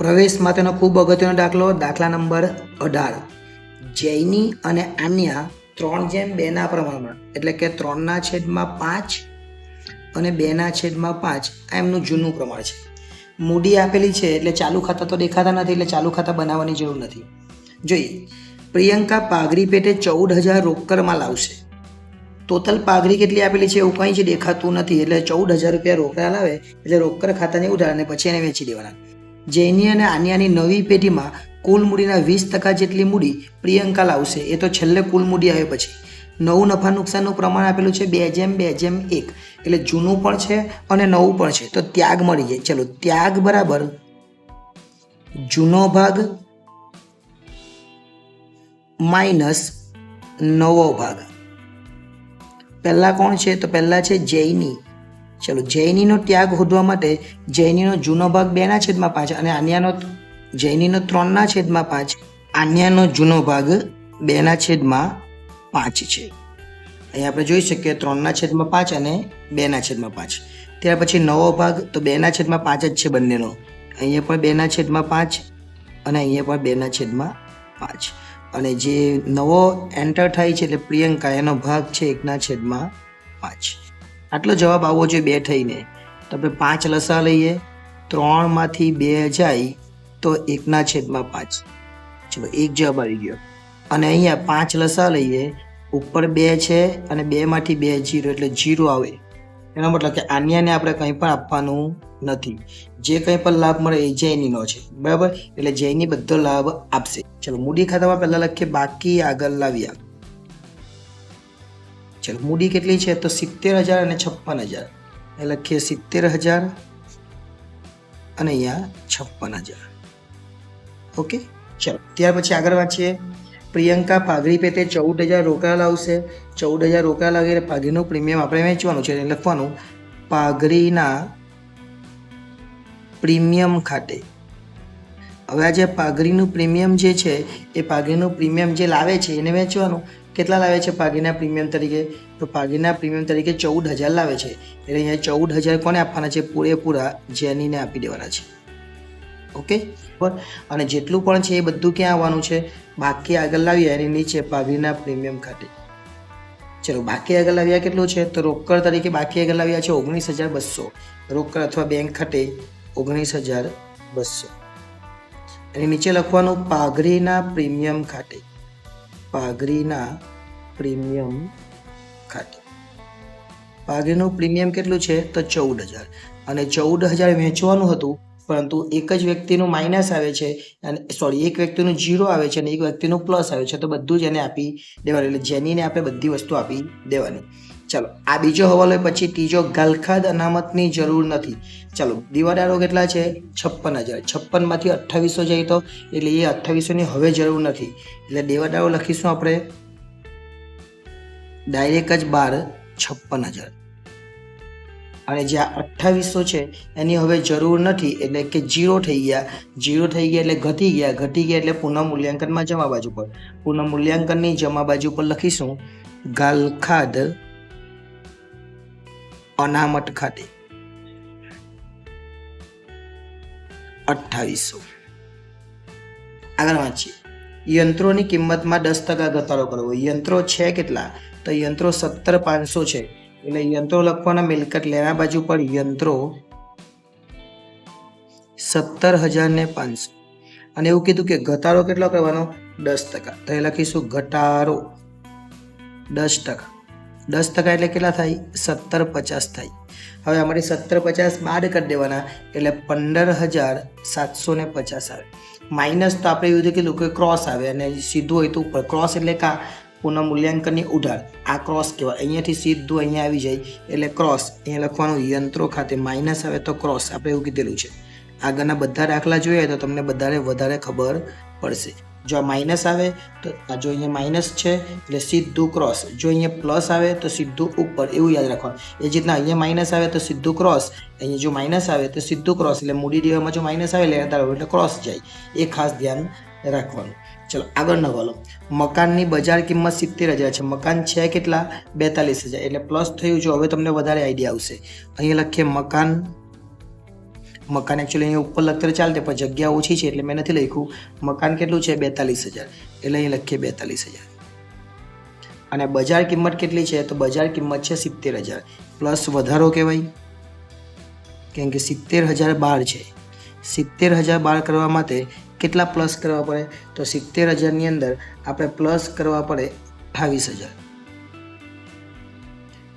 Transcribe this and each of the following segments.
પ્રવેશ માટેનો ખૂબ અગત્યનો દાખલો દાખલા નંબર અઢાર. જૈની અને આન્યા ત્રણ જેમ બેના પ્રમાણમાં, એટલે કે ત્રણના છેદમાં પાંચ અને બેના છેદમાં પાંચ, આ એમનું જૂનું પ્રમાણ છે. મૂડી આપેલી છે એટલે ચાલુ ખાતા તો દેખાતા નથી, એટલે ચાલુ ખાતા બનાવવાની જરૂર નથી. જોઈએ, પ્રિયંકા પાઘરી પેટે ચૌદ હજાર રોકડમાં લાવશે ટોટલ પાઘરી કેટલી આપેલી છે એવું કંઈ જ દેખાતું નથી, એટલે ચૌદ હજાર રૂપિયા રોકડા લાવે, એટલે રોકડ ખાતાની ઉધાર અને પછી એને વેચી દેવાના. જૈની અને આન્યાની નવી પેઢીમાં કુલ મૂડીના વીસ ટકા જેટલી મૂડી પ્રિયંકા લાવશે. એ તો છેલ્લે કુલ મૂડી આવે પછી. નવું નફા નુકસાનનું પ્રમાણ આપેલું છે બે જેમ બે જેમ એક. એટલે જૂનું પણ છે અને નવું પણ છે. તો ત્યાગ મળી જાય. ચલો, ત્યાગ બરાબર. જૂનો ભાગ માઇનસ નવો ભાગ. પહેલાં કોણ છે? તો પહેલાં છે જૈની. ચલો, જૈનીનો ત્યાગ શોધવા માટે જૈનીનો જૂનો ભાગ બેના છેદમાં પાંચ અને આન્યાનો જૈનીનો ત્રણના છેદમાં પાંચ આન્યાનો જૂનો ભાગ બેના છેદમાં પાંચ છે. અહીં આપણે જોઈ શકીએ ત્રણના છેદમાં પાંચ અને બેના છેદમાં પાંચ. ત્યાર પછી નવો ભાગ તો બેના છેદમાં પાંચ જ છે બંનેનો. અહીંયા પણ બેના છેદમાં પાંચ અને અહીંયા પણ બેના છેદમાં પાંચ. અને જે નવો એન્ટર થાય છે એટલે પ્રિયંકા, એનો ભાગ છે એકના છેદમાં પાંચ. આટલો જવાબ આવવો જોઈએ બે થઈને. તો આપણે પાંચ લસા લઈએ. ત્રણમાંથી બે જાય તો એકના છેદમાં પાંચ. ચલો, એક જવાબ આવી ગયો. અને અહીંયા પાંચ લસા લઈએ. ઉપર બે છે અને બેમાંથી બે જીરો, એટલે જીરો આવે. એનો મતલબ કે આન્યાને આપણે કંઈ પણ આપવાનું નથી. જે કંઈ પણ લાભ મળે એ જૈનીનો છે. બરાબર? એટલે જૈની બધો લાભ આપશે. ચલો, મૂડી ખાતામાં પહેલાં લખીએ, બાકી આગળ લાવ્યા. ચલો, મૂડી કેટલી છે? તો સિત્તેર હજાર અને છપ્પન હજાર. એ લખીએ સિત્તેર હજાર અને અહીંયા છપ્પન હજાર. ઓકે? ચલો, ત્યાર પછી આગળ વાંચીએ. પ્રિયંકા પાઘડી પેટે ચૌદ હજાર રોકડા લાવશે. ચૌદ હજાર રોકડા એટલે પાઘડીનું પ્રીમિયમ આપણે વેચવાનું છે લખવાનું પાઘડીના પ્રીમિયમ ખાતે. હવે આ જે પાઘડીનું પ્રીમિયમ જે છે, એ પાઘડીનું પ્રીમિયમ જે લાવે છે, એને વેચવાનું. કેટલા લાવે છે પાઘડીના પ્રીમિયમ તરીકે? તો પાઘડીના પ્રીમિયમ તરીકે ચૌદ હજાર લાવે છે. એટલે અહીંયા ચૌદ હજાર કોને આપવાના છે? પૂરેપૂરા જેનીને આપી દેવાના છે. ઓકે? અને જેટલું પણ છે એ બધું ક્યાં આવવાનું છે? બાકી આગળ લાવીએ એની નીચે પાઘડીના પ્રીમિયમ ખાતે. ચલો, બાકી આગળ લાવ્યા કેટલું છે? તો રોકડ તરીકે બાકી આગળ લાવ્યા છે ઓગણીસ હજાર બસો. રોકડ અથવા બેંક ખાતે ઓગણીસ હજાર બસો. એની નીચે લખવાનું પાઘડીના પ્રીમિયમ ખાતે. પાઘડીના પ્રીમિયમ ખાતે. પાઘડીનું પ્રીમિયમ કેટલું છે? તો ચૌદ હજાર અને ચૌદ હજાર વેચવાનું હતું, પરંતુ એક જ વ્યક્તિનું માઇનસ આવે છે અને સોરી એક વ્યક્તિનું જીરો આવે છે અને એક વ્યક્તિનું પ્લસ આવે છે. તો બધું જ એને આપી દેવાનું. એટલે જેનીને આપણે બધી વસ્તુ આપી દેવાની. ચાલો, આ બીજો હવાલો પછી ત્રીજો ગલખાદ અનામતની જરૂર નથી. ચાલો, દીવાદારો કેટલા છે? છપ્પન હજાર. છપ્પનમાંથી અઠ્ઠાવીસો જાય તો? એટલે એ અઠ્ઠાવીસોની હવે જરૂર નથી. એટલે દેવાદારો લખીશું આપણે. ડાયરેક્ટ જ બાર, છપ્પન હજાર. અને જે આ અઠ્ઠાવીસો છે, એની હવે જરૂર નથી, એટલે કે જીરો થઈ ગયા. જીરો થઈ ગયા એટલે ઘટી ગયા. ઘટી ગયા એટલે પુનઃ મૂલ્યાંકનમાં જમા બાજુ પર. પુનઃ મૂલ્યાંકનની જમા બાજુ પર લખીશું. ગાલખાદ અનામત ખાતે. અઠ્ઠાવીસો. આગળ વાંચીએ. યંત્રોની કિંમતમાં દસ ટકા ઘટાડો કરવો. યંત્રો છે કેટલા? તો યંત્રો સત્તર પાંચસો છે. એટલે યંત્રો લખવાના મિલકત લેના બાજુ પર યંત્રો સત્તર હજાર ને પાંચસો. અને એવું કીધું કે ઘટાડો કેટલો કરવાનો? દસ ટકા. તો એ લખીશું ઘટાડો. દસ ટકા. દસ ટકા એટલે કેટલા થાય? સત્તર પચાસ થાય. હવે અમારી સત્તર પચાસ બાદ કરી દેવાના એટલે પંદર હજાર સાતસો ને પચાસ આવે. માઇનસ તો આપણે એવું કીધું કે ક્રોસ આવે અને સીધું હોય તો ઉપર. ક્રોસ એટલે કા? પુનઃ મૂલ્યાંકનની ઉધાર આ ક્રોસ કહેવાય. અહીંયાથી સીધું અહીંયા આવી જાય એટલે ક્રોસ અહીંયા લખવાનું યંત્રો ખાતે માઇનસ આવે તો ક્રોસ આપણે એવું કીધેલું છે. આગળના બધા દાખલા જોઈએ તો તમને બધાને વધારે ખબર પડશે. જો આ માઇનસ આવે, તો જો અહીંયા માઇનસ છે, એટલે સીધું ક્રોસ જો અહીંયા પ્લસ આવે, તો સીધું ઉપર. એવું યાદ રાખવાનું. એ જ રીતના અહીંયા માઇનસ આવે, તો સીધું ક્રોસ અહીંયા જો માઇનસ આવે, તો સીધું ક્રોસ એટલે મૂડી દેવામાં જો માઇનસ આવે, એટલે એટલે ક્રોસ જાય. એ ખાસ ધ્યાન રાખવાનું. ચલો આગળ વાલો મકાનની બજાર કિંમત સિત્તેર હજાર છે. મકાન છે કેટલા? બેતાલીસ હજાર. એટલે પ્લસ થયું જો, હવે તમને વધારે આઈડિયા આવશે. અહીંયા લખીએ મકાન મકાન એકચ્યુઅલી અહીંયા ઉપર લખતર ચાલતે, પણ જગ્યા ઓછી છે એટલે મેં નથી લખ્યું. મકાન કેટલું છે? બેતાલીસ હજાર. એટલે અહીં લખીએ બેતાલીસ હજાર. અને બજાર કિંમત કેટલી છે? તો બજાર કિંમત છે સિત્તેર હજાર. પ્લસ વધારો કહેવાય. કેમ કે સિત્તેર હજાર બાર છે. સિત્તેર હજાર બાર કરવા માટે કેટલા પ્લસ કરવા પડે? તો સિત્તેર હજારની અંદર આપણે પ્લસ કરવા પડે અઠાવીસ હજાર.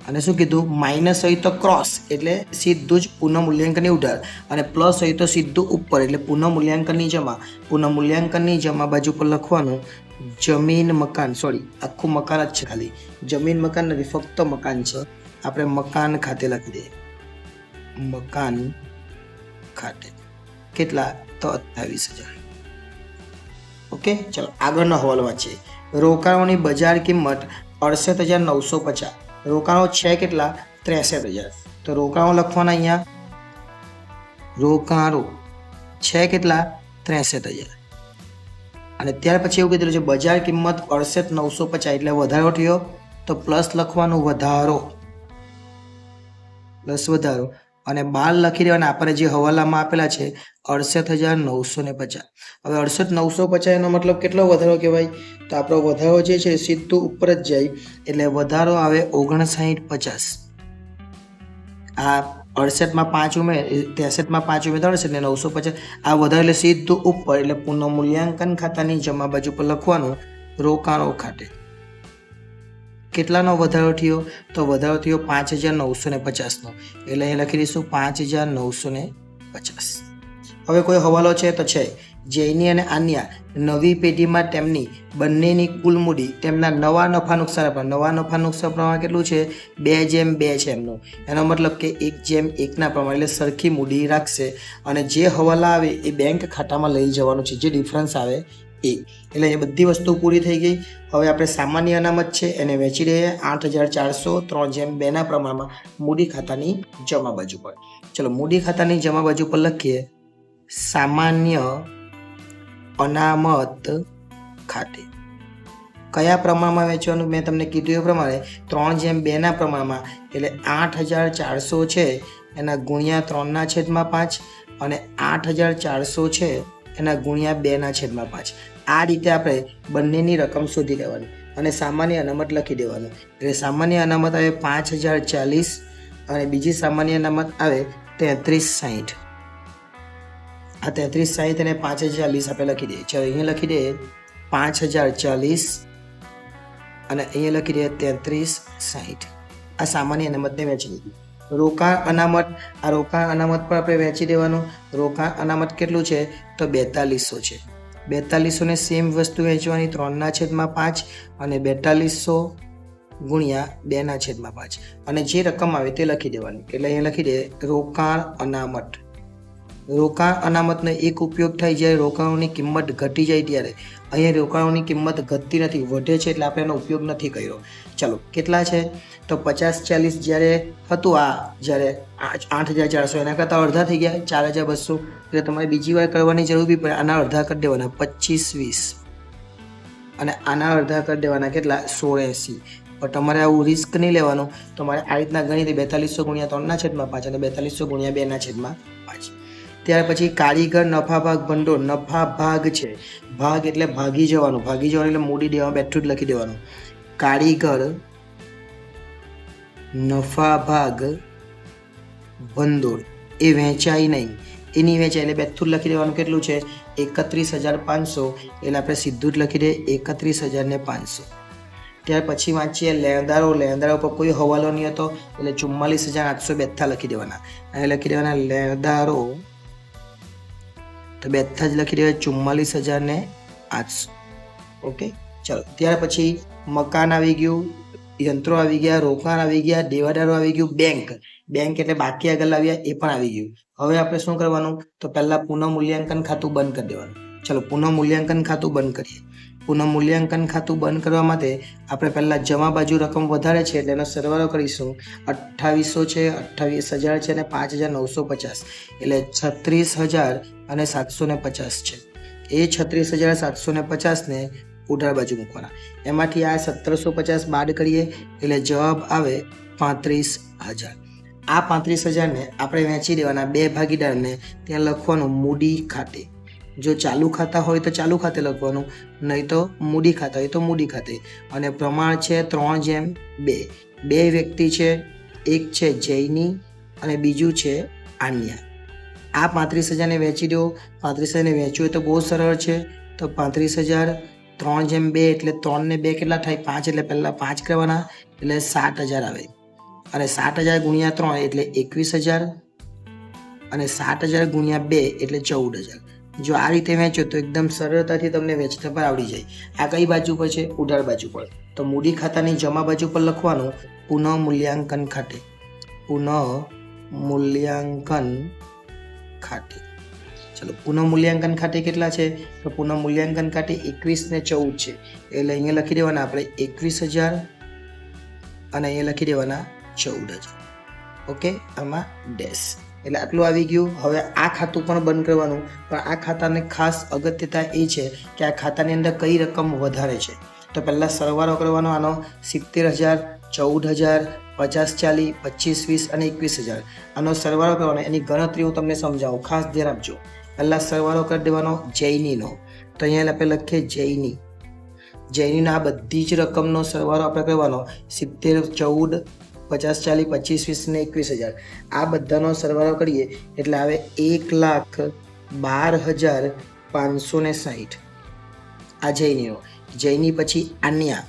અને શું કીધું? માઇનસ હોય તો ક્રોસ એટલે સીધું જ પુનઃમૂલ્યાંકનની ઉધાર અને પ્લસ હોય તો સીધું ઉપર એટલે પુનઃ મૂલ્યાંકનની જમા. પુનઃમૂલ્યાંકનની જમા બાજુ પર લખવાનું જમીન મકાન. સોરી આખું મકાન જ છે ખાલી. જમીન મકાન નથી, ફક્ત મકાન છે. આપણે મકાન ખાતે લખી દઈએ. મકાન ખાતે. કેટલા? તો અઠ્ઠાવીસ હજાર. ઓકે, ચલો આગળનો હવાલો વાંચીએ રોકાણોની બજાર કિંમત અડસઠ હજાર નવસો પચાસ. રોકાણો છે કેટલા? ત્રેસઠ. હજાર તો રોકાણો લખવાના અહીંયા? રોકાણો છે કેટલા? ત્રેસઠ હજાર અને ત્યાર પછી એવું કીધેલું છે બજાર કિંમત અડસઠ નવસો પચાસ એટલે વધારો થયો તો પ્લસ લખવાનું વધારો. પ્લસ વધારો. અને બાર લખી દેવાના. આપણે જે હવાલામાં આપેલા છે, અડસઠ હજાર નવસો ને પચાસ. હવે અડસઠ નવસો પચાસ એનો મતલબ કેટલો વધારો કહેવાય? તો આપણો વધારો જે છે, સીધું ઉપર જ જાય. એટલે વધારો આવે ઓગણસાઠ પચાસ. આ અડસઠમાં પાંચ ઉમેર ત્રેસઠમાં પાંચ ઉમેર અડસઠ એટલે નવસો પચાસ. આ વધારે એટલે સીધું ઉપર, એટલે પુનઃ મૂલ્યાંકન ખાતાની જમા બાજુ પર લખવાનું રોકાણો ખાતે. કેટલાનો વધારો થયો? તો વધારો થયો પાંચ હજાર નવસો ને પચાસનો. એટલે અહીં લખી દઈશું પાંચ હજાર નવસો ને પચાસ. હવે કોઈ હવાલો છે તો છે. જૈની અને આન્યા નવી પેઢીમાં તેમની બંનેની કુલ મૂડી તેમના નવા નફા નુકસાન પ્રમાણ નવા નફા નુકસાન પ્રમાણ કેટલું છે? બે જેમ બે છે એમનું. એનો મતલબ કે એક જેમ એકના પ્રમાણે. એટલે સરખી મૂડી રાખશે અને જે હવાલા આવે એ બેંક ખાતામાં લઈ જવાનું છે. જે ડિફરન્સ આવે એ. એટલે એ બધી વસ્તુ પૂરી થઈ ગઈ. હવે આપણે સામાન્ય અનામત છે, એને વેચી રહીએ આઠ હજાર ચારસો ત્રણ જેમ બેના પ્રમાણમાં મૂડી ખાતાની જમા બાજુ પર. ચલો, મૂડી ખાતાની જમા બાજુ પર લખીએ, સામાન્ય અનામત ખાતે. કયા પ્રમાણમાં વેચવાનું? મેં તમને કીધું એ પ્રમાણે ત્રણ જેમ બેના પ્રમાણમાં, એટલે આઠ હજાર ચારસો છે, એના ગુણ્યા ત્રણના છેદમાં પાંચ, અને આઠ હજાર ચારસો છે, એના ગુણ્યા બેના છેદમાં પાંચ. આ રીતે આપણે બંનેની રકમ શોધી લેવાની અને સામાન્ય અનામત લખી દેવાનું. એટલે સામાન્ય અનામત આવે પાંચ હજાર ચાલીસ અને બીજી સામાન્ય અનામત આવે તેત્રીસ સાહીઠ આ તેત્રીસ સાહીઠ અને પાંચ હજાર ચાલીસ આપણે લખી દઈએ. ચાલો, અહીંયા લખી દઈએ પાંચ હજાર ચાલીસ અને અહીંયા લખી દઈએ તેત્રીસ સાહીઠ આ સામાન્ય અનામતને વેચી દીધી રોકાણ અનામત, આ રોકાણ અનામત પણ આપણે વેચી દેવાનું. રોકાણ અનામત કેટલું છે? તો બેતાલીસો છે. બેતાલીસોને સેમ વસ્તુ વેચવાની ત્રણના છેદમાં પાંચ અને બેતાલીસો ગુણ્યા બેના છેદમાં પાંચ. અને જે રકમ આવે તે લખી દેવાની. એટલે અહીંયા લખી દે રોકાણ અનામત. રોકાણ અનામતનો એક ઉપયોગ થાય જ્યારે રોકાણોની કિંમત ઘટી જાય ત્યારે. અહીંયા રોકાણોની કિંમત ઘટતી નથી, વધે છે એટલે આપણે એનો ઉપયોગ નથી કર્યો. ચાલો, કેટલા છે? તો પચાસ ચાલીસ જ્યારે હતું આ, જ્યારે આઠ હજાર ચારસો, એના કરતાં અડધા થઈ ગયા, ચાર હજાર બસો. એટલે તમારે બીજી વાર કરવાની જરૂર બી પડે, આના અડધા કરી દેવાના, પચીસ, વીસ. અને આના અડધા કરી દેવાના કેટલા? સોળ, એંસી. પણ તમારે આવું રિસ્ક નહીં લેવાનું. તમારે આ રીતના ગણી દે બેતાલીસો ગુણ્યા ત્રણના છેદમાં પાંચ અને બેતાલીસો ગુણ્યા બેના છેદમાં પાંચ. ત્યાર પછી કારીગર નફા ભાગ ભંડોળ નફા ભાગ છે. ભાગ એટલે ભાગી જવાનું. ભાગી જવાનું એટલે મૂડી દેવા બેઠું જ લખી દેવાનું. કારીગર નફા ભાગ ભંડોળ. એ વહેંચાય નહીં. એની વેચાય એટલે બેઠું લખી દેવાનું કેટલું છે? એકત્રીસ હજાર પાંચસો. એટલે આપણે સીધું જ લખી દઈએ એકત્રીસ હજાર ને પાંચસો. ત્યાર પછી વાંચીએ લેણદારો. લેણદારો પર કોઈ હવાલો નહીં હતો. એટલે ચુમ્માલીસ હજાર આઠસો બેઠા લખી દેવાના. અહીં લખી દેવાના, લેણદારો તો બેઠા જ લખી દેવાય ચુમ્માલીસ હજાર ને આઠસો. ઓકે? ચાલો, ત્યાર પછી મકાન આવી ગયું, યંત્રો આવી ગયા, રોકાણ આવી ગયા, દેવાદારો આવી ગયું, બેંક. બેંક એટલે બાકી આગળ આવ્યા એ પણ આવી ગયું. હવે આપણે શું કરવાનું? તો પહેલા પુનઃ મૂલ્યાંકન ખાતું બંધ કરી દેવાનું. ચલો પુનઃ મૂલ્યાંકન ખાતું બંધ કરીએ. પુનઃ મૂલ્યાંકન ખાતું બંધ કરવા માટે આપણે પહેલાં જમા બાજુ રકમ વધારે છે એટલે એનો સરવાળો કરીશું. અઠ્ઠાવીસો છે, અઠ્ઠાવીસ હજાર છે અને પાંચ હજાર નવસો પચાસ. એટલે છત્રીસ હજાર અને સાતસો ને પચાસ છે. એ છત્રીસ હજાર સાતસો ને પચાસને ઉધાર બાજુ મૂકવાના. એમાંથી આ સત્તરસો પચાસ બાદ કરીએ એટલે જવાબ આવે પાંત્રીસ હજાર. આ પાંત્રીસ હજારને આપણે વેચી દેવાના બે ભાગીદારને ત્યાં લખવાનું મૂડી ખાતે. જો ચાલુ ખાતા હોય તો ચાલુ ખાતે લખવાનું, નહીં તો મૂડી ખાતા હોય તો મૂડી ખાતે. અને પ્રમાણ છે ત્રણ જેમ બે. બે વ્યક્તિ છે, એક છે જૈની અને બીજું છે આન્યા. આ પાંત્રીસ હજારને વેચી દો. પાંત્રીસ હજારને વેચવું હોય તો બહુ સરળ છે. તો પાંત્રીસ હજાર ત્રણ જેમ બે એટલે ત્રણને બે કેટલા થાય? પાંચ. એટલે પહેલાં પાંચ કરવાના. એટલે સાત હજાર આવે. અને સાત હજાર ગુણ્યા ત્રણ એટલે એકવીસ હજાર. અને સાત હજાર ગુણ્યા બે એટલે ચૌદ હજાર. જો આ રીતે વેચો તો એકદમ સરળતાથી તમને વેચતા પર આવડી જાય. આ કઈ બાજુ પર છે? ઉધાર બાજુ પર. તો મૂડી ખાતાની જમા બાજુ પર લખવાનું પુનઃ મૂલ્યાંકન ખાતે. પુનઃ મૂલ્યાંકન ખાતે. ચલો પુનઃ મૂલ્યાંકન ખાતે કેટલા છે? તો પુનઃ મૂલ્યાંકન ખાતે એકવીસ ને ચૌદ છે. એટલે અહીંયા લખી દેવાના આપણે એકવીસ હજાર અને અહીંયા લખી દેવાના ચૌદ હજાર. ઓકે? આમાં ડેશ એટલે આટલું આવી ગયું. હવે આ ખાતું પણ બંધ કરવાનું. પણ આ ખાતાને ખાસ અગત્યતા એ છે કે આ ખાતાની અંદર કઈ રકમ વધારે છે. તો પહેલાં સરવાળો કરવાનો આનો. સિત્તેર હજાર, ચૌદ હજાર, પચાસ ચાલીસ પચીસ વીસ અને એકવીસ હજાર. આનો સરવાળો કરવાનો. એની ગણતરી હું તમને સમજાવું. ખાસ ધ્યાન આપજો. પહેલાં સરવાળો કરી દેવાનો જૈનીનો તો અહીંયા આપણે લખીએ જૈની જૈનીના આ બધી જ રકમનો સરવાળો આપણે કરવાનો. સિત્તેર, ચૌદ પચાસ ચાલીસ, પચીસ વીસ ને એકવીસ હજાર. આ બધાનો સરવાળો કરીએ એટલે આવે એક લાખ બાર હજાર પાંચસો ને સાહીઠ. આ જૈનીનો જૈની પછી આન્યા.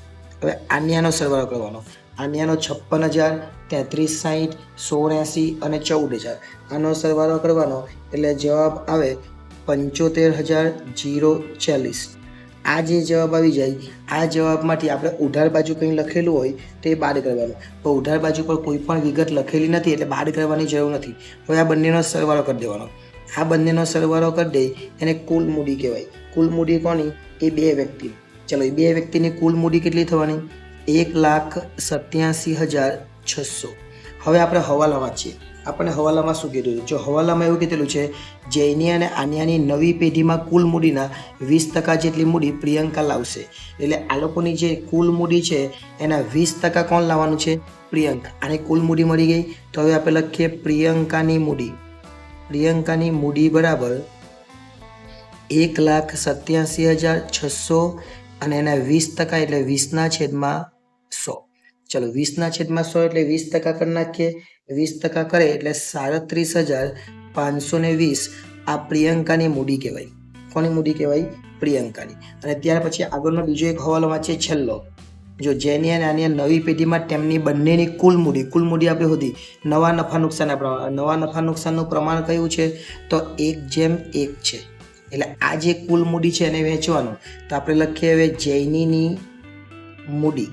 હવે આન્યાનો સરવાળો કરવાનો. આન્યાનો છપ્પન હજાર, તેત્રીસ સાહીઠ સોળ એંસી અને ચૌદ હજાર. આનો સરવાળો કરવાનો એટલે જવાબ આવે પંચોતેર હજાર, જીરો ચાલીસ. આ જે જવાબ આવી જાય, આ જવાબમાંથી આપણે ઉધાર બાજુ કંઈ લખેલું હોય તો એ બાદ કરવાનું. પણ ઉધાર બાજુ પર કોઈ પણ વિગત લખેલી નથી એટલે બાદ કરવાની જરૂર નથી. હવે આ બંનેનો સરવાળો કરી દેવાનો. આ બંનેનો સરવાળો કરી દે, એને કુલ મૂડી કહેવાય. કુલ મૂડી કોની? એ બે વ્યક્તિ. ચલો, એ બે વ્યક્તિની કુલ મૂડી કેટલી થવાની? એક લાખ સત્યાસી હજાર છસો. હવે આપણે હવાલા વાંચીએ. આપણને હવાલામાં શું કીધું જો હવાલામાં એવું કીધેલું છે, જૈની અને આન્યાની નવી પેઢીમાં કુલ મૂડીના વીસ ટકા જેટલી મૂડી પ્રિયંકા લાવશે. એટલે આ લોકોની જે કુલ મૂડી છે, એના વીસ ટકા કોણ લાવવાનું છે? પ્રિયંકા. આને કુલ મૂડી મળી ગઈ? તો હવે આપણે લખીએ પ્રિયંકાની મૂડી. પ્રિયંકાની મૂડી બરાબર એક લાખ સત્યાસી હજાર છસો અને એના વીસ ટકા એટલે વીસના છેદમાં સો. ચલો, વીસના છેદમાં સો એટલે વીસ ટકા કરી નાખીએ. વીસ ટકા કરે એટલે સાડત્રીસ હજાર પાંચસો ને વીસ આ પ્રિયંકાની મૂડી કહેવાય. કોની મૂડી કહેવાય? પ્રિયંકાની. અને ત્યાર પછી આગળનો બીજો એક હવાલો વાંચીએ છેલ્લો. જો જેની અને આની નવી પેઢીમાં તેમની બંનેની કુલ મૂડી કુલ મૂડી આપણે સુધી નવા નફા નુકસાનના પ્રમાણ નવા નફા નુકસાનનું પ્રમાણ કયું છે? તો એક જેમ એક છે. એટલે આ જે કુલ મૂડી છે એને વેચવાનું તો આપણે લખીએ હવે જૈનીની મૂડી.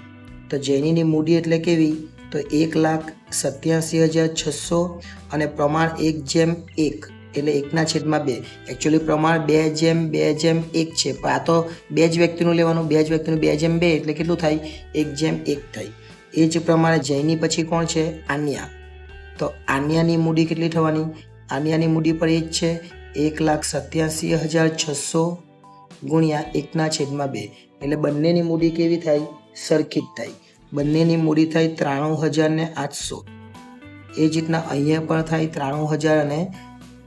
તો જૈનીની મૂડી એટલે કેવી? તો એક લાખ સત્યાસી હજાર છસો અને પ્રમાણ એક જેમ એક, એટલે એકના છેદમાં બે. એકચ્યુઅલી પ્રમાણ બે જેમ બે જેમ એક છે. પણ આ તો બે જ વ્યક્તિનું લેવાનું, બે જ વ્યક્તિનું બે જેમ બે, એટલે કેટલું થાય? એક જેમ એક થાય એ જ પ્રમાણે જૈની પછી કોણ છે? આન્યા. તો આન્યાની મૂડી કેટલી થવાની? આન્યાની મૂડી પર એ જ છે. એક લાખ સત્યાસી હજાર છસો ગુણ્યા એકના છેદમાં બે. એટલે બંનેની મૂડી કેવી થાય? સરખી જ થાય. બંનેની મૂડી થાય ત્રાણું હજાર ને આઠસો. એ જ રીતના અહીંયા પણ થાય ત્રાણું હજાર અને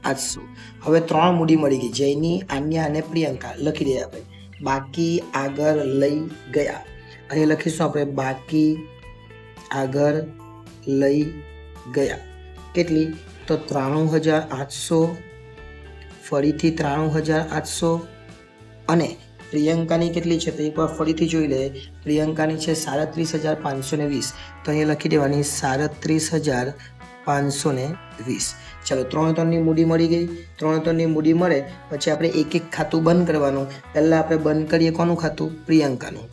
આઠસો. હવે ત્રણ મૂડી મળી ગઈ જૈની આન્યા અને પ્રિયંકા. લખી દઈએ આપણે. બાકી આગળ લઈ ગયા. અહીં લખીશું આપણે, બાકી આગળ લઈ ગયા. કેટલી? તો ત્રાણું હજાર આઠસો, ફરીથી ત્રાણું હજાર આઠસો અને પ્રિયંકાની કેટલી છે તો એકવાર ફરીથી જોઈ લે. પ્રિયંકાની છે સાડત્રીસ હજાર પાંચસો ને વીસ. તો અહીંયા લખી દેવાની સાડત્રીસ હજાર પાંચસો ને વીસ. ચાલો, ત્રણ ત્રણની મૂડી મળી ગઈ. ત્રણ ત્રણની મૂડી મળે, પછી આપણે એક એક ખાતું બંધ કરવાનું. પહેલાં આપણે બંધ કરીએ કોનું ખાતું? પ્રિયંકાનું.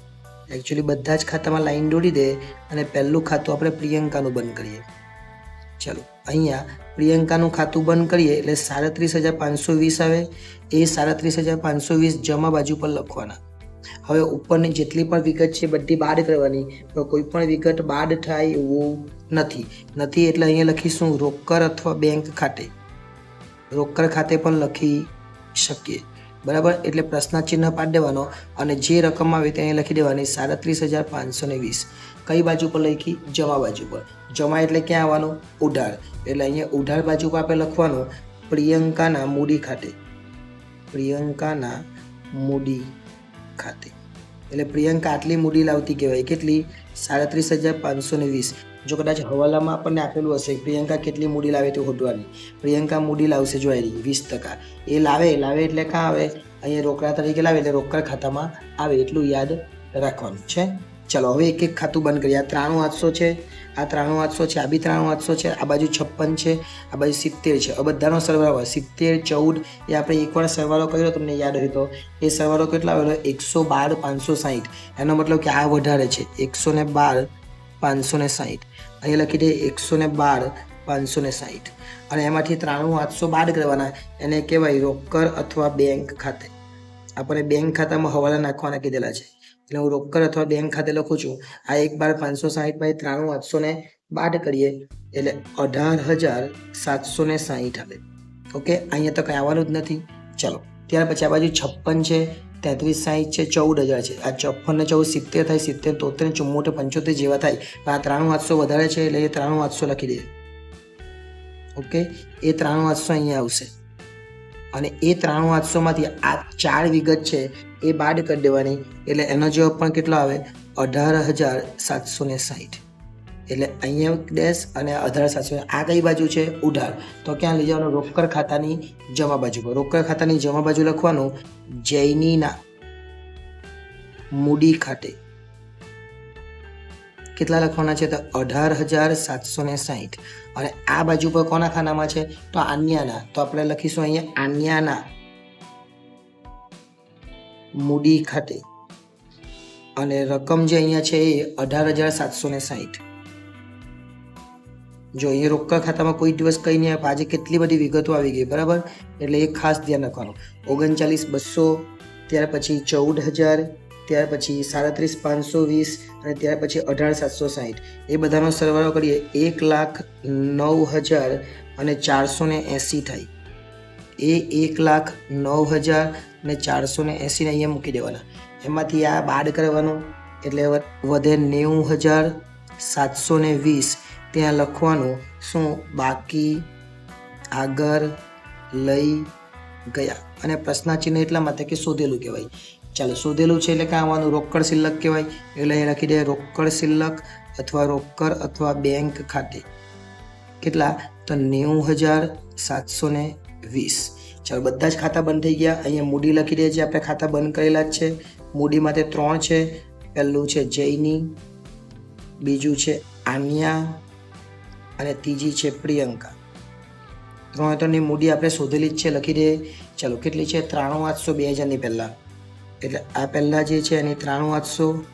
એકચ્યુઅલી બધા જ ખાતામાં લાઈન દોડી દે અને પહેલું ખાતું આપણે પ્રિયંકાનું બંધ કરીએ. ચાલો. અહીંયા પ્રિયંકાનું ખાતું બંધ કરીએ એટલે સાડત્રીસ હજાર પાંચસો વીસ આવે. એ સાડત્રીસ હજાર પાંચસો વીસ જમા બાજુ પર લખવાના. હવે ઉપરની જેટલી પણ વિગત છે બધી બાદ કરવાની. પણ કોઈ પણ વિગત બાદ થાય એવું નથી. નથી એટલે અહીંયા લખીશું રોકડ અથવા બેંક ખાતે. રોકડ ખાતે પણ લખી શકીએ. બરાબર? એટલે પ્રશ્ન ચિહ્ન પાડી દેવાનો અને જે રકમ આવે તે લખી દેવાની સાડત્રીસ હજાર પાંચસો વીસ. કઈ બાજુ પર લખી? જમા બાજુ પર. જમા એટલે ક્યાં આવવાનું? ઉઢાળ એટલે અહીંયા ઉઢાળ બાજુ પર આપણે લખવાનું પ્રિયંકાના મૂડી ખાતે. પ્રિયંકાના મૂડી ખાતે. એટલે પ્રિયંકા આટલી મૂડી લાવતી કહેવાય. કેટલી? સાડત્રીસ હજાર પાંચસો ને વીસ. જો કદાચ હવાલામાં આપણને આપેલું હશે, પ્રિયંકા, કેટલી મૂડી લાવે તે હોટવાની પ્રિયંકા, મૂડી લાવશે જોયેલી વીસ ટકા. એ લાવે લાવે એટલે કાં આવે? અહીંયા રોકડા તરીકે લાવે એટલે રોકડ ખાતામાં આવે, એટલું યાદ રાખવાનું છે. ચલો, હવે એક એક ખાતું બંધ કરીએ. આ ત્રાણું આઠસો છે, આ ત્રાણું આઠસો છે, આ બી ત્રાણું આઠસો છે, આ બાજુ છપ્પન છે, આ બાજુ સિત્તેર છે. આ બધાનો સરવાળો હોય સિત્તેર, ચૌદ, એ આપણે એકવાર સરવાળો કર્યો તમને યાદ હોય તો એ સરવાળો કેટલા આવેલો? એકસો બાર, પાંચસો સાહીઠ. એનો મતલબ કે આ વધારે છે. એકસો ને બાર, પાંચસો ને સાહીઠ. અહીંયા લખી દે એકસો ને બાર પાંચસો ને સાહીઠ. અને એમાંથી ત્રાણું આઠસો બાદ કરવાના, એને કહેવાય રોકડ અથવા બેંક ખાતે. આપણે બેંક ખાતામાં હવાલા નાખવાના કીધેલા છે. એટલે હું રોકડ અથવા બેંક ખાતે લખું છું. આ એક બાર પાંચસો સાહીઠ બાય ત્રાણું આઠસો ને બાદ કરીએ, એટલે અઢાર હજાર સાતસો ને સાહીઠ આવે. ઓકે? અહીંયા તો કંઈ આવવાનું જ નથી. ચલો. ત્યાર પછી આ બાજુ છપ્પન છે. તેત્રીસ સાહીઠ છે, ચૌદ હજાર છે. આ છપ્પન ને ચૌદ, સિત્તેર થાય, સિત્તેર તોતેર ચુમ્મોતેર પંચોતેર જેવા થાય. આ ત્રાણું આઠસો વધારે છે એટલે એ ત્રાણું આઠસો લખી દે ઓકે? એ ત્રાણું આઠસો અહીંયા આવશે. અને એ ત્રાણું આઠસોમાંથી આ ચાર વિગત છે એ બાદ કરી દેવાની. એટલે એનો જવાબ પણ કેટલો આવે? અઢાર હજાર સાતસો ને સાહીઠ એટલે અહીંયા દેશ અને અઢાર સાતસો આ કઈ બાજુ છે? ઉધાર. તો ક્યાં લઈ જવાનું? રોકડ ખાતાની જમા બાજુ પર. રોકડ ખાતાની જમા બાજુ લખવાનું જૈનીના મૂડી ખાતે. કેટલા લખવાના છે? તો અઢાર હજાર સાતસો ને સાહીઠ. અને આ બાજુ પર કોના ખાનામાં છે? તો આન્યાના. તો આપણે લખીશું અહીંયા આન્યાના મૂડી ખાતે. અને રકમ જે અહીંયા છે એ અઢાર હજાર સાતસો ને સાહીઠ. જો એ રોકડ ખાતામાં કોઈ દિવસ કંઈ નહીં આવે આજે કેટલી બધી વિગતો આવી ગઈ, બરાબર? એટલે એ ખાસ ધ્યાન રાખવાનું. ઓગણચાલીસ, બસો, ત્યાર પછી ચૌદ હજાર, ત્યાર પછી સાડત્રીસ, પાંચસો વીસ અને ત્યાર પછી અઢાર, સાતસો સાહીઠ. એ બધાનો સરવાળો કરીએ, એક લાખ નવ હજાર અને ચારસો ને એંસી થાય. એ એક લાખ નવ હજાર ને ચારસો ને એંસીને અહીંયા મૂકી દેવાના. એમાંથી આ બાદ કરવાનું, એટલે વધે નેવું હજાર સાતસો ને વીસ. ત્યાં લખવાનું. શું? બાકી, આગળ, લઈ ગયા. અને પ્રશ્નાચિહ્ન એટલા માટે કે શોધેલું કહેવાય. ચાલો, શોધેલું છે એટલે કાં આવવાનું રોકડ શિલ્લક કહેવાય. એટલે અહીં લખી દે, રોકડ શિલ્લક અથવા રોકડ અથવા બેંક ખાતે. કેટલા? તો નેવું હજાર સાતસો ને વીસ. ચાલો, બધા જ ખાતા બંધ થઈ ગયા. અહીંયા મૂડી લખી દે છે, આપણે ખાતા બંધ કરેલા જ છે. મૂડી માટે ત્રણ છે. પહેલું છે જૈની બીજું છે આન્યા અને ત્રીજી છે પ્રિયંકા. ત્રણે ત્રણની મૂડી આપણે શોધેલી જ છે, લખી દે ચાલો, કેટલી છે? ત્રાણું આઠસો બે હજારની પહેલાં. એટલે આ પહેલાં જે છે એની ત્રાણું આઠસો,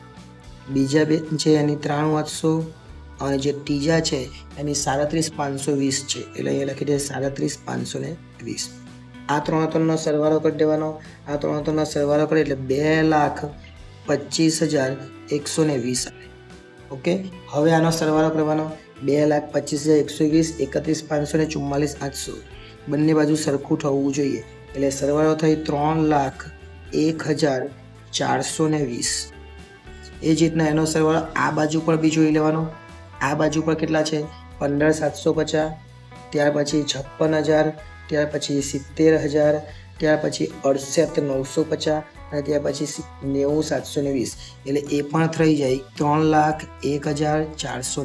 બીજા બે છે એની ત્રાણું આઠસો, અને જે ત્રીજા છે એની સાડત્રીસ પાંચસો વીસ છે. એટલે અહીંયા લખી દે સાડત્રીસ પાંચસો ને વીસ. આ ત્રણ ત્રણનો સરવાળો કરી દેવાનો. આ ત્રણ ત્રણનો સરવાળો કરે એટલે બે લાખ પચીસ હજાર એકસો વીસ આવે. ઓકે? હવે આનો સરવાળો કરવાનો. બે લાખ પચીસ હજાર એકસો વીસ, એકત્રીસ પાંચસો ને ચુમ્માલીસ, આઠસો. બંને બાજુ સરખું થવું જોઈએ. એટલે સરવાળો થઈ ત્રણ લાખ એક હજાર ચારસો ને વીસ. એ જ રીતના એનો સરવાળો આ બાજુ પર બી જોઈ લેવાનો. આ બાજુ પર કેટલા છે? પંદર સાતસો પચાસ, ત્યાર પછી છપ્પન હજાર, ત્યાર પછી સિત્તેર હજાર, ત્યાર પછી અડસઠ નવસો પચાસ અને ત્યાર પછી નેવું સાતસો ને વીસ. એટલે એ પણ થઈ જાય ત્રણ લાખ એક હજાર ચારસો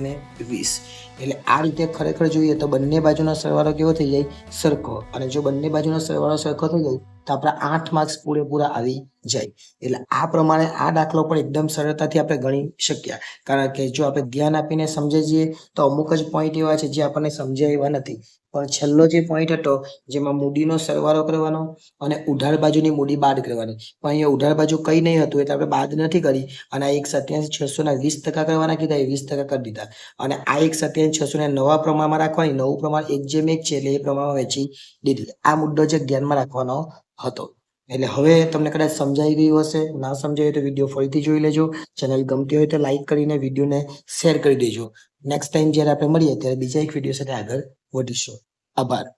વીસ. એટલે આ રીતે ખરેખર જોઈએ તો બંને બાજુનો સરવાળો કેવો થઈ જાય? સરખો. અને જો બંને બાજુનો સરવાળો સરખો થઈ જાય, તો આપણા આઠ માર્ક્સ પૂરેપૂરા આવી જાય. એટલે આ પ્રમાણે આ દાખલો પણ એકદમ સરળતાથી આપણે ગણી શક્યા. કારણ કે જો આપણે ધ્યાન આપીને સમજી જઈએ તો અમુક જ પોઈન્ટ એવા છે જે આપણને સમજાય એવા નથી. પણ છેલ્લો જે પોઈન્ટ હતો, જેમાં મૂડીનો સરવાળો કરવાનો અને ઉધાર બાજુની મૂડી બાદ કરવાની. પણ અહીંયા ઉધાર બાજુ કંઈ નહીં હતું, એટલે આપણે બાદ નથી કરી. અને આ એક સત્યાસી, છસો ના વીસ ટકા કરવાના કીધા, એ વીસ ટકા કરી દીધા. અને આ એક સત્યાસી છસો ને નવા પ્રમાણમાં રાખવાની, નવું પ્રમાણ એક જેમ એક છે, એટલે એ પ્રમાણમાં વેચી દીધી. આ મુદ્દો જે ધ્યાનમાં રાખવાનો હતો. એટલે હવે તમને કદાચ સમજાઈ ગયું હશે, ના સમજાય તો વીડિયો ફરીથી જોઈ લેજો. ચેનલ ગમતી હોય તો લાઈક કરીને વિડીયોને શેર કરી દેજો. નેક્સ્ટ ટાઈમ જ્યારે આપણે મળીએ, ત્યારે બીજા એક વીડિયો સાથે આગળ વધીશું. આભાર.